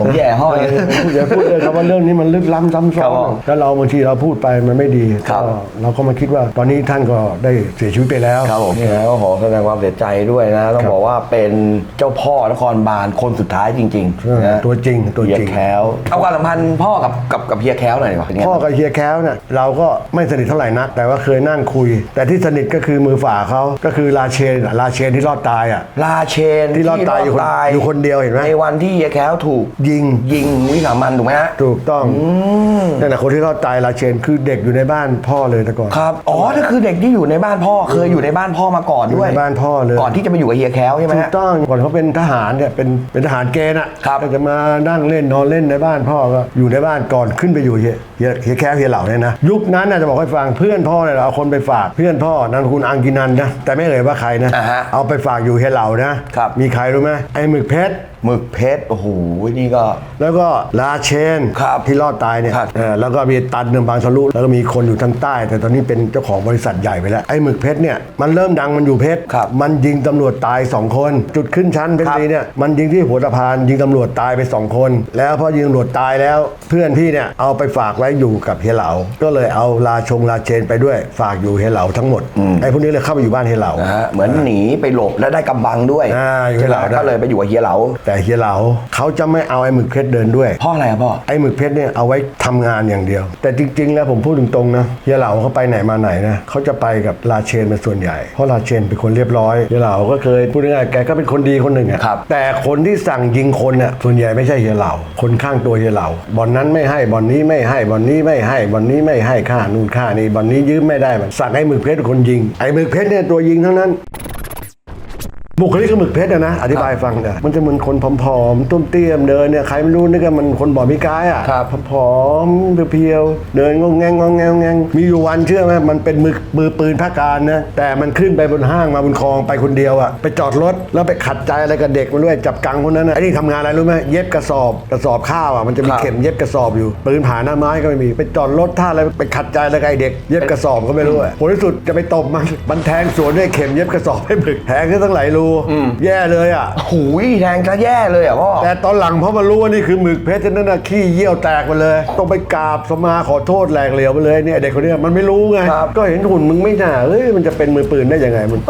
ผมแย่พ่อเอเยอย่าพูดเลยครับว่าเรื่องนี้มันลึกล้ำซ้ำซ้ครัอบผมนแล้วเราบางทีเราพูดไปมันไม่ดีครับก็เราก็มาคิดว่าตอนนี้ท่านก็ได้เสียชีวิตไปแล้วครับผมนี่นะก็ขอแสดงความเสียใจด้วยนะ ต้องบอกว่าเป็นเจ้าพ่อนครบาลคนสุดท้ายจริงเออๆนะตัวจริงตัวจริงเฮียแคล้วเอาความสัมพันธ์พ่อกับกับกับเฮียแคล้วหน่อยดีกว่าเป็นไงพ่อกับเฮียแค้วเนี่ยเราก็ไม่สนิทเท่าไหร่นัก แต่ว่าเคยนั่งคุย แต่ที่สนิทก็คือมือฝ่าเขาก็คือราเชนอะราเชนที่รอดตายอะ ลาเชนที่รอดตายอยู่คนอยู่คนเดียวเห็นไหม ในวันที่เฮียแคล้วถูกยิยิง ยิงวิสามันถูกไหมฮะถูกต้องนั่นแหละคนที่เข้าตายราเชนคือเด็กอยู่ในบ้านพ่อเลยแต่ก่อนครับอ๋อนั่นคือเด็กที่อยู่ในบ้านพ่อเคยอยู่ในบ้านพ่อมาก่อนด้วยอยู่ในบ้านพ่อเลยก่อนที่จะมาอยู่กับเฮียแคล้วใช่ไหมถูฮะกต้องก่อนเขาเป็นทหารเนี่ยเป็นเป็นทหารเกณฑ์อะครับก็จะมานั่งเล่นนอนเล่นในบ้านพ่อก็อยู่ในบ้านก่อนขึ้นไปอยู่เฮียเฮียเฮียแค่เฮียเหล่าเนี่ยนะยุคนั้นน่ะจะบอกให้ฟังเพื่อนพ่อเนี่ยเอาคนไปฝากเพื่อนพ่อนามสกุลอังกินันนะแต่ไม่เอ่ยว่าใครนะอ่าฮะเอาไปฝากอยู่เฮียเหล่านะครับมีใครรู้ไหมไอ้หมึกเพชร หมึกเพชรโอ้โหนี่ก็ แล้วก็ลาเชนครับที่รอดตายเนี่ยครับ เออแล้วก็มีตันเนืองบางทะลุแล้วก็มีคนอยู่ทางใต้ แต่ตอนนี้เป็นเจ้าของบริษัทใหญ่ไปแล้วไอ้หมึกเพชรเนี่ยมันเริ่มดังมันอยู่เพชรครับมันยิงตำรวจตายสองคน จุดขึ้นชั้นเพชรครับบุรีเนี่ยมันยิงที่หัวสะพานยิงตำรวจตายไปสองคน แล้วพอยิงตำรวจตายแล้ว เพื่อนพี่เนี่ยเอาไปฝากไว้อยู่กับเฮียเหลา ก็เลยเอาลาชงลาเชนไปด้วยฝากอยู่เฮียเหลาทั้งหมดไอ้พวกนี้เลยเข้าไปอยู่บ้านเฮียเหลา นะฮะเหมือนหนีไปหลบและได้กำบังด้วยอ่าอยู่ใช่ไหมเหลาได้ ก็เลยไปอยู่กับเฮียเหลา แต่เฮียเหลาเขาจะไม่เอาไอ้หมึกเพชรเดินด้วยพ่ออะไรอะพ่อไอ้หมึกเพชรเนี่ยเอาไว้ทำงานอย่างเดียว แต่จริง ๆ แล้วผมพูดตรงๆนะเฮียเหลาเขาไปไหนมาไหนนะเขาจะไปกับลาเชนเป็นส่วนใหญ่ เพราะลาเชนเป็นคนเรียบร้อยเฮียเหลาก็เคยพูดง่ายๆแกก็เป็นคนดีคนหนึ่งอะครับ แต่คนที่สั่งยิงคนน่ะส่วนใหญ่ไม่ใช่เฮียเหลาคนข้างตัวเฮียเหลาบอลนั้นไม่ให้บอลนี้ไม่ให้บอลนี้ไม่ให้บอลนี้ไม่ให้ค่านู่นค่านี่บอลนี้ยืมไม่ได้มันสั่งไอ้หมึกเพชรเป็นคนยิงไอ้หมึกเพชรเนี่ยตัวยิงทั้งนั้น บุคลิกของหมึกเพชรอะนะอธิบายฟังเนี่ยมันจะเหมือนคนผอมๆต้มเตี้ยมเดินเนี่ยใครไม่รู้นึกว่ามันคนบ่อมีกายอะครับผอมๆเพรียวๆเดินงงแงงงงแงงงงมีอยู่วันเชื่อไหมมันเป็นมือมือปืนภาคการนะแต่มันขึ้นไปบนห้างมาบนคลองไปคนเดียวอะไปจอดรถแล้วไปขัดใจอะไรกับเด็กมันด้วยจับกังคนนั้นนะไอ้นี่ทำงานอะไรรู้ไหมเย็บกระสอบกระสอบข้าวอะมันจะมีครับ เข็มเย็บกระสอบอยู่ปืนผ่าหน้าไม้ก็ไม่มีไปจอดรถท่าอะไรไปขัดใจอะไรกับไอ้เด็กเย็บกระสอบก็ไม่รู้อะผลที่สุดจะไปตบมันมันแทงสวนด้วยเข็มเย็บกระสอบให้หมึกแทงขึ้นตั้งหลายรูแย่เลยอะ หูยแทงจะแย่เลยอะพ่อ แต่ตอนหลังพอมารู้ว่านี่คือหมึกเพชรฉะนั้นน่ะขี้เยี่ยวแตกไปเลย ต้องไปกราบสมาขอโทษแหลกเหลวไปเลยเนี่ยเด็กคนเนี้ยมันไม่รู้ไง ครับ ก็เห็นหุ่นมึงไม่น่าเอ้ยมันจะเป็นมือปืนได้ยังไงมัน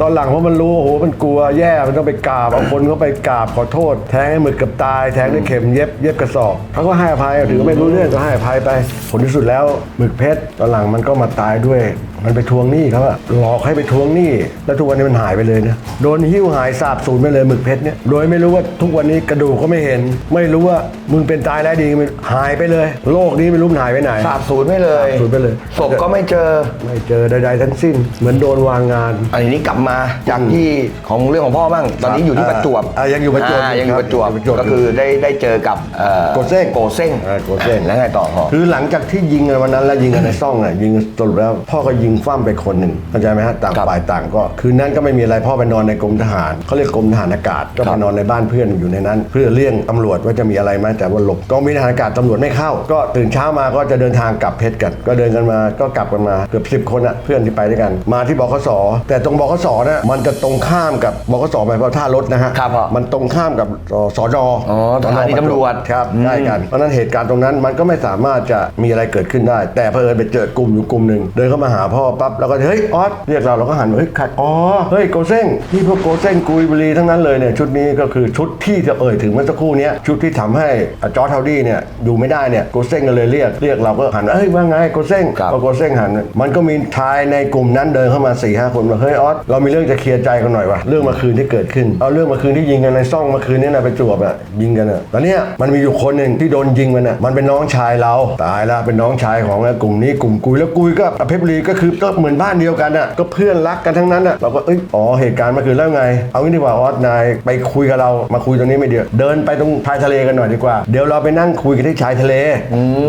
ตอนหลังพอมันรู้โอ้โหมันกลัวแย่มันต้องไปกราบเอาคนเขาไปกราบขอโทษ แทงให้หมึกเกับตายแทงด้วยเข็มเย็บเย็บกระสอบเขาก็ให้อภัยถือว่าไม่รู้เรื่องก็ให้อภัยไป ผลที่สุดแล้วหมึกเพชรตอนหลังมันก็มาตายด้วย มันไปทวงหนี้เขาอะหลอกให้ไปทวงหนี้แล้วทุกวันนี้มันหายไปเลยนะโดนหิ้วหายสาบสูญไปเลยหมึกเพชรเนี่ยโดยไม่รู้ว่าทุกวันนี้กระดูกก็ไม่เห็น ไม่รู้ว่ามึงเป็นตายแล้วดีมันหายไปเลย โลกนี้ไม่รู้มันหายไปไหนสาบสูญไม่เลยสาบสูญไปเลยศพก็ไม่เจอไม่เจอใดๆทั้งสิ้น เหมือนโดนวางงาน อันนี้กลับมาจากที่ของเรื่องของพ่อบ้างตอนนี้อยู่ที่ประจวบอ่ายังอยู่ประจวบายังอยู่ประจวบยังอยู่ประจวบก็คือได้ได้เจอกับอ่อโกเซ้งโกเซ้งอ่าโกเซ้งแล้วไงต่อพ่อคือหลังจากที่ยิงกันวันนั้นแล้วยิงกันในซ่องอะยิงสรุปแล้วพ่อก็ยิงฟ้ามไปคนหนึ่งเข้าใจไหมฮะต่างครับฝ่ายต่างก็ คืนนั้นก็ไม่มีอะไรพ่อไปนอนในกรมทหารเขาเรียกกรมทหารอากาศก็ครัไปบนอนในบ้านเพื่อนอยู่ในนั้น เพื่อเลี่ยงตำรวจว่าจะมีอะไรไหมแต่ว่าหลบกองบินทหารอากาศตำรวจไม่เข้า ก็ตื่นเช้ามาก็จะเดินทางกลับเพชรกัน ก็เดินกันมาก็กลับกันมาเกือบสิบคนอะเพื่อนที่ไปด้วยกัน มาที่บขสแต่ตรงบขสน่ะมันจะตรงข้ามกับบขสหมายความว่าท่ารถนะฮะครับพ่อมันตรงข้ามกับสจอ๋อสถานีตำรวจครับใช่กันเพราะฉะนั้นเหตุการณ์ตรงนั้นมันก็ไม่สามารถจะมีอะไรเกิดขึ้นได้ แต่เผอิญไปเจอกลุ่มอยู่กลุ่มหนึ่งเดินเข้ามาหาพ่อปั๊บแล้วก็เฮ้ยออสเรียกเราเราก็หันไปเฮ้ยใครอ๋อเฮ้ยโกเซ้งนี่พวกโกเซ้งกุยบุรีทั้งนั้นเลยเนี่ยชุดนี้ก็คือชุดที่จะเอ่ยถึงเมื่อสักครู่เนี้ยชุดที่ทำให้จอร์ทาวดี้เนี่ยอยู่ไม่ได้เนี่ยโกเซ้งก็เลยเรียกเรียกเราก็หันเอ้ยว่าไงโกเซ้งครับพอโกเซ้งหัน มันก็มีชายในกลุ่มนั้นเดินเข้ามา4ี่ห้าคนบอกเฮ้ยออสเรามีเรื่องจะเคลียร์ใจกันหน่อยว่ะเรื่องเมื่อคืนที่เกิดขึ้นเอาเรื่องเมื่อคืนที่ยิงกันในซ่องเมื่อคืนนี้นะไปจวบอะยิงกันอะตอนเนี้ยมันมีอยู่คนหนึ่งที่โดนยิงมันอะมันเป็นน้องชายเราตายแล้วเป็นน้องชายของกลุ่มนี้กลุ่มกุยแล้วกุยก็เพชรบุรีก็คือก็เหมือนบ้านเดียวกันอะก็เพื่อนรักกันทั้งนั้นอะเราก็เอ้ยอ๋อเหตุการณ์เมื่อคืนแล้วไง เอางี้ดีกว่าออสนายไปคุยกับเรามาคุยตรงนี้ไม่เดียวเดินไปตรงชายทะเลกันหน่อยดีกว่าเดี๋ยวเราไปนั่งคุยกันที่ชายทะเล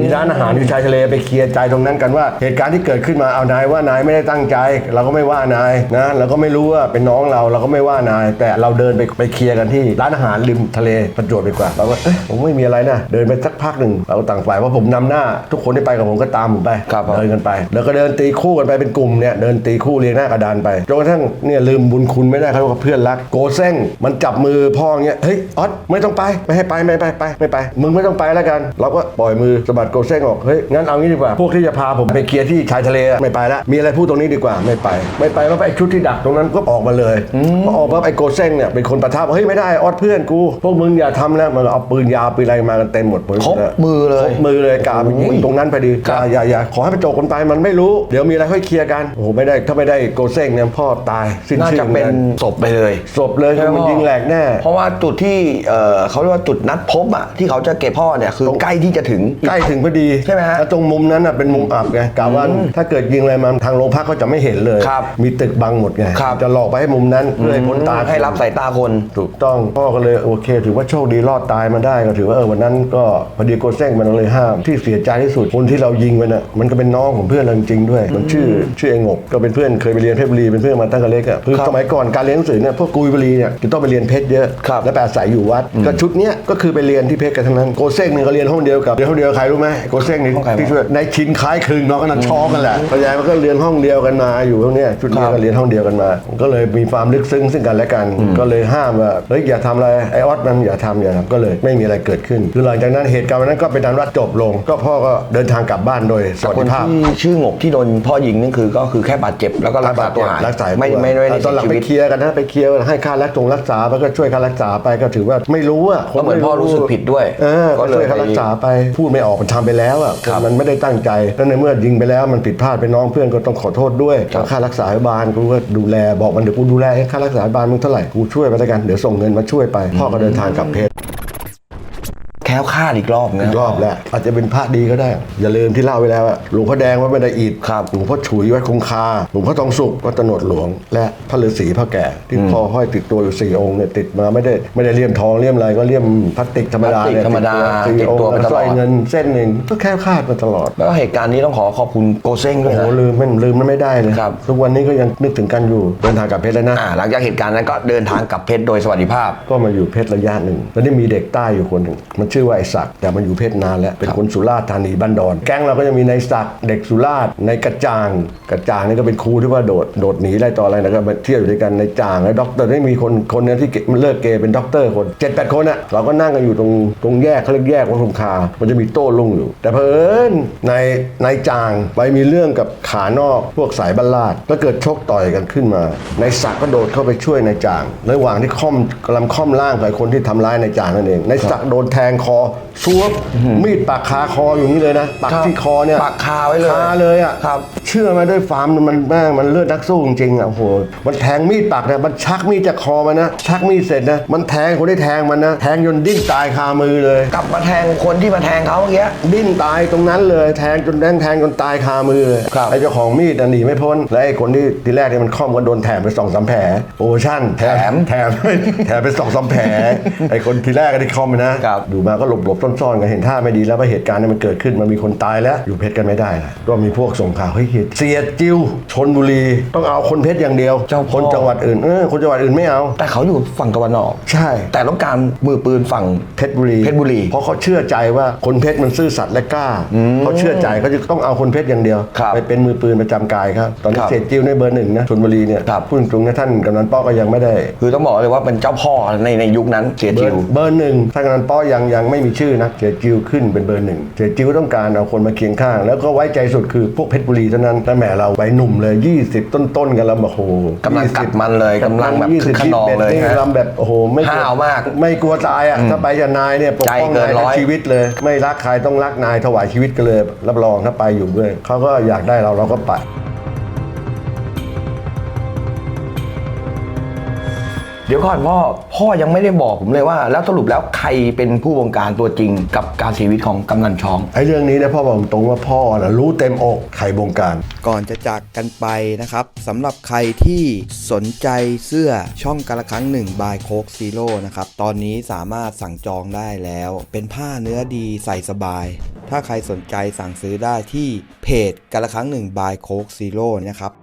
มีร้านอาหารอยู่ชายทะเลไปเคลียร์ใจตรงนั้นกันว่าเหตุการณ์ที่เกิดขึ้นมาเอานายว่านายไม่ได้ตั้งใจ เราก็ไม่ว่านายนะเราก็ไม่รู้ว่าเป็นน้องเราเราก็ไม่ว่านาย แต่เราเดินไปไปเคลียร์กันที่ร้านอาหารริมทะเลประจวบดีกว่าเราก็เอ๊ะผมไม่มีอะไรนะเดินไปสักพักหนึ่งเราต่างฝ่ายเพราะผมนำหน้า ทุกคนที่ไปกับผมก็ตามผมไปครับผมเดินกันไป แล้วก็เดินตีคู่กันไปเป็นกลุ่มเนี่ยเดินตีคู่เรียงหน้ากระดานไปจนกระทั่งเนี่ยลืมบุญคุณไม่ได้เขาว่าเพื่อนรักโกเซ้งมันจับมือพ่ออย่างเงี้ยเฮ้ยออสไม่ต้องไปไม่ให้ไปไม่ไปไปไม่ไปมึงไม่ต้องไปแล้วกันเราก็ปล่อยมือสะบัดโกเซ้งออกเฮ้ยงั้นเอางี้ดีกว่าพวกที่จะพาผมไปเคลียร์ที่ชายทะเลอะไม่ไปละมีอะไรพูดตรงนี้ดีกว่าไม่ไป ไม่ไปแล้วไอ้ชุดที่ดักตรงนั้นก็ออกมาเลยพอออกปั๊บไอ้โกเซ้งเนี่ยเป็นคนประทับเฮ้ยไม่ได้ออสเพื่อนกูพวกมึงอย่าทำแล้วมันก็เอาปืนยาวปืนอะไรมากันเต็มหมดครบมือเลยครบมือเลยกาไปยิโอ้งยตรงนั้นพอดีครับอย่าอย่าขอให้ไปโจกคนไปมันไม่รู้ เดี๋ยวมีอะไรค่อยไปเคลียร์กันโอ้โหไม่ได้ถ้าไม่ได้โกเซ้งเนี่ยพ่อตายสิ้นน่าชื่อจะเป็นหมือกัศพไปเลย ศพเลยคือมันยิงแหลกแน่ เพราะว่าจุดที่เอ่อเขาเรียกว่าจุดนัดพบอะที่เขาจะเก็บพ่อเนี่ยคือใกล้ที่จะถึง ใกล้ถึงพอดีใช่ไหมฮะแล้วตรงมุมนั้นน่ะเป็นมุมอับไงกะว่าถ้าเกิดยิงอะไรมาทางโรงพักก็จะไม่เห็นเลย ครับมีตึกบังหมดไง ครับ จะหลอกไปให้มุมนั้นเพื่อให้พ้นตาให้รับสายตาคน ถูกต้องพ่อก็เลยโอเค ถือว่าโชคดีรอดตายมาได้ก็ถือว่าเออวันนั้นก็พอดีโกเซ้งมันเลยห้ามที่เสียใจที่สุดคนที่เรายิงไปน่ะมันก็เป็นน้องของเพื่อนเราจริงๆด้วย มันชื่อชื่อเองบก็เป็นเพื่อนเคยไปเรียนเพชรบุรีเป็นเพื่อนมาตั้งแต่เล็กอะคือครับสมัยก่อนการเรียนหนังสือเนี่ยพวกกุยบุรีเนี่ยจะต้องไปเรียนเพชรเยอะครับแล้วไปอาศัยอยู่วัดก็ชุดเนี้ยก็คือไปเรียนที่เพชรกันทั้งนั้นโกเซ้งเนี่ยก็เรียนห้องเดียวกับเรียนห้องเดียวกับใครรู้ไหมโกเซ้งนี่ห้องใครวะที่ช่วยในชินคล้ายคลึงเนาะก็นั่นช้อกันแหละพยายมันก็เรียนห้องเดียวกันมาอยู่พวกเนี้ยชุดเนี้ยก็เรียนห้องเดียวกันมา ก็เลยมีความลึกซึ้งซึ่งกันและกัน ก็เลยห้ามว่าเฮ้ยอย่าทำอะไรไอออสมันอย่าทำอย่าทำก็เลยไม่มีอะไรเกิดขึ้นคือหลังจากนั้นเหตุการณ์วันนั้นก็เป็นอันว่าจบลง ก็พ่อก็เดินทางกลับบ้านโดยสวัสคนดิภาพที่ชื่องบที่โดนพ่อยิงนั่นคือก็คือแค่บาดเจ็บแล้วก็รักษาตัวหายรักษาไม่ไม่ไม่ได้ตอนหลังเสียชีไปวิตเคลียร์กันนะไปเคลียร์กันให้ค่ารักษารักษาไปก็ช่วยค่ารักษาไปก็ถือว่าไม่รู้อะก็เหมือนพ่อรู้สึกผิดด้วยเออก็ก็เลยช่วยค่ารักษาไปพูดไม่ออกมันทำไปแล้วอะครับมันไม่ได้ตั้งใจแล้วในเมื่อยิงไปแล้วมันผิดพลาดไปน้องเพื่อนก็ต้องขอโทษด้วยครับค่ารักษาพยาบาลกูก็ดูแลบอกมันเดี๋ยวกูดูแลให้ค่ารักษาพยาบาลมึงเท่าไหร่กูช่วยไปแล้วกันเดี๋ยวส่งเงินมาช่วยไปพ่อก็เดินทางกลับเพชร แคล้วคลาดอีกรอบนะ อีกรอบแล้วอาจจะเป็นพระดีก็ได้ อย่าลืมที่เล่าไว้แล้วอะหลวงพ่อแดงวัดบันไดอิฐครับหลวงพ่อฉุยวัดคงคาหลวงพ่อทองสุขวัดตะโนดหลวง และพระฤาษีพระแก่ ที่พ่อห้อยติดตัวอยู่สี่องค์เนี่ยติดมาไม่ได้ไม่ได้เลี่ยมทองเลี่ยมอะไรก็เลี่ยมพลาสติกธรรมดาพลาสติกเนี่ยธรรมดาสี่ติดองตัวค์ไปตลอด สร้อยเงินเส้นหนึ่งก็แค่คาดมาตลอด แล้วก็เหตุการณ์นี้ต้องขอขอบคุณโกเซ้งด้โอ้วยโหนะ ลืมไม่ลืมมันไม่ได้เลย ครับ ทุกวันนี้ก็ยังนึกถึงกันอยู่เดินทางกลับเพชรแล้วนะ อ่าหลังจากเหตุการณ์นั้นก็เดินทางกลับเพชรโดยสวัสดิภาพ ก็มาอยู่เพชรระยะหนึ่ง แล้วนี่มีเด็กใต้อยู่คนหนึ่ง มันชื่อว่าไอ้ศักดิ์แต่มันอยู่เพชรนานแล้วเป็นคนสุราษฎร์ธานีบ้านดอน แก๊งเราก็จะมีในศักดิ์เด็กสุราษฎร์ในกระจางกระจางนี่ก็เป็นครูที่ว่าโดดโดดหนีได้ต่ออะไรนะก็มาเที่ยวอยู่ด้วยกันในจางแล้วด็อกเตอร์ได้มีคนคนเนี้ที่มันเลิกเกย์เป็นด็อกเตอร์คนเจ็ดแปดคนอะเราก็นั่งกันอยู่ตรงตรงแยกเขาเรียกแยกวัดคุมคา มันจะมีโต้รุ่งอยู่ แต่เพอเอิญในในจางไปมีเรื่องกับขานอกพวกสายบัลลาดแล้วเกิดชกต่อยกันขึ้นมา ในศักดิ์ก็โดดเข้าไปช่วยในจางระหว่างที่ค่อมกำลังค่อมร่างกับไอ้คนที่ทำร้ายในจางนั่นเองในศักดิ์โดนแทงคอ ซวบมีดปักคาคออยู่นี่เลยนะปักครับที่คอเนี่ยปักคาไว้เลยคาเลยอะครับ เชื่อไหมาด้วยฟาร์มมันมันแม่งมันเลือดนักสู้จริงๆอะโอ้โหมันแทงมีดปักเนี่ยมันชักมีดจากคอมันนะชักมีดเสร็จนะมันแทงคนที่แทงมันนะแทงจนดิ้นตายคามือเลย กลับมาแทงคนที่มาแทงเขาเมื่อกี้ดิ้นตายตรงนั้นเลยแทงจนแดงแทงจนตายคามือเลยครับไอ้เจ้าของมีดน่ะหนีไม่พ้นและไอ้คนที่ทีแรกเนี่ยมันค่อมก็โดนแถมไปสองสามแผลโอชั่นแถมแถมแถมไปสองสามแผลไอ้คนทีแรกก็ที่ค่อมนะครับดูมาก็หลบหลบๆซ่อนๆกันเห็นท่าไม่ดีแล้วว่าเหตุการณ์เนี้มันเกิดขึ้นมันมีคนตายแล้วอยู่เพชรกันไม่ได้ละก็มีพวกส่งข่าวเฮ้ยเสียจิวชนบุรีต้องเอาคนเพชรอย่างเดียวเจ้าพ่อ คนจังหวัดอื่นเออคนจังหวัดอื่นไม่เอา แต่เขาอยู่ฝั่งตะวันออก ใช่ แต่ต้องการมือปืนฝั่ง เพชรบุรีเพชรบุรีเพราะเขาเชื่อใจว่าคนเพชรมันซื่อสัตย์และกล้าเขาเชื่อใจเขาจะต้องเอาคนเพชรอย่างเดียว ครับไปเป็นมือปืนประจำกายครับตอนนี้ครับเศษจิ้วในเบอร์หนึ่งนะชนบุรีเนี่ยครับ พูดตรงๆนะท่านกำนันป้อก็ยังไม่ได้คือต้องบอกเลยว่าเป็นเจ้าพ่อในในยุคนั้นเสียเบอจิวร์เบอร์หนึ่งท่านกำนันป้อยังยังไม่มีชื่อนะ เสียจิวขึ้นเป็นเบอร์หนึ่งเสียจิวต้องการเอาคนมาเคียงข้าง แล้วก็ไว้ใจสุดคือพวกเพชรบุรีเท่านั้นแต่แหมเราไปหนุ่มเลย 20 ต้นๆ กันแล้วโอ้โหกำลังกัดมันเลยกำลังแบบยี่คึสิกขนองเลยนี่ฮะลำแบบโอ้โหไม่กลัวห้าวมาก ไม่กลัวตายอะถ้าไปกับนายเนี่ยปกป้องใจเกินนายร้ทั้อยงชีวิตเลย ไม่รักใครต้องรักนายถวายชีวิตกันเลย รับรองถ้าไปอยู่ด้วยเขาก็อยากได้เราเราก็ไป เดี๋ยวก่อนพ่อพ่อยังไม่ได้บอกผมเลยว่า แล้วสรุปแล้วใครเป็นผู้บงการตัวจริงกับการเสียชีวิตของกำนันช้อง ไอ้เรื่องนี้นี่ยพ่อบอกตรงว่าพ่อนะรู้เต็มอกใครบงการ ก่อนจะจากกันไปนะครับสำหรับใครที่สนใจเสื้อช่องกาละครั้งหนึ่งบายโคกซีโร่นะครับตอนนี้สามารถสั่งจองได้แล้ว เป็นผ้าเนื้อดีใส่สบาย ถ้าใครสนใจสั่งซื้อได้ที่เพจกาละครั้งหนึ่งบายโคกซีโร่นะครับ